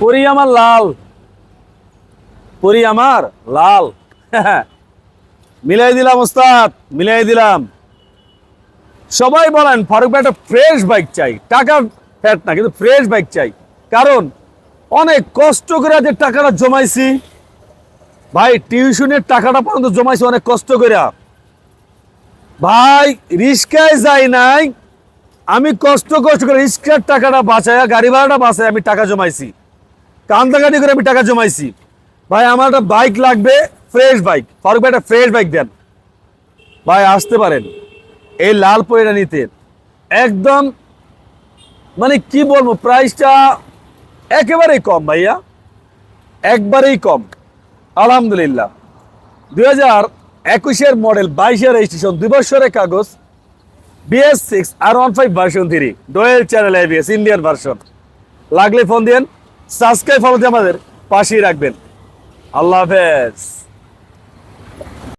পরি আমার লাল। পরি আমার লাল। মিলাই দিলাম ওস্তাদ, মিলাই দিলাম। সবাই বলেন, ফারুক ভাই একটা ফ্রেশ বাইক চাই। টাকা ফ্যাট না, কিন্তু ফ্রেশ বাইক চাই। কারণ অনেক কষ্ট করে যে টাকাটা জমাইছি, ভাই, টিউশনের টাকাটা পর্যন্ত জমাইছি অনেক কষ্ট করে। ভাই রিস্কায় যাই নাই, আমি কষ্ট কষ্ট করে রিস্কার টাকাটা বাঁচায়, গাড়ি ভাড়াটা বাঁচায় আমি টাকা জমাইছি। কান্দাকাটি করে আমি টাকা জমাইছি। ভাই, আমার একটা বাইক লাগবে ফ্রেশ বাইক ফারুক ভাই, একটা ফ্রেশ বাইক দেন। ভাই, আসতে পারেন। এই লাল পয়রা নিতে। একদম মানে কি বলব প্রাইসটা একেবারেই কম ভাইয়া। একবারেই কম। আলহামদুলিল্লাহ। দুই হাজার একুশের মডেল বাইশের রেজিস্ট্রেশন দুই বছরের কাগজ বিএস সিক্স আর one five version three dual channel ABS Indian version লাগলে ফোন দিন সাবস্ক্রাইব ফলোতে আমাদের পাশেই রাখবেন। আল্লাহ হাফেজ।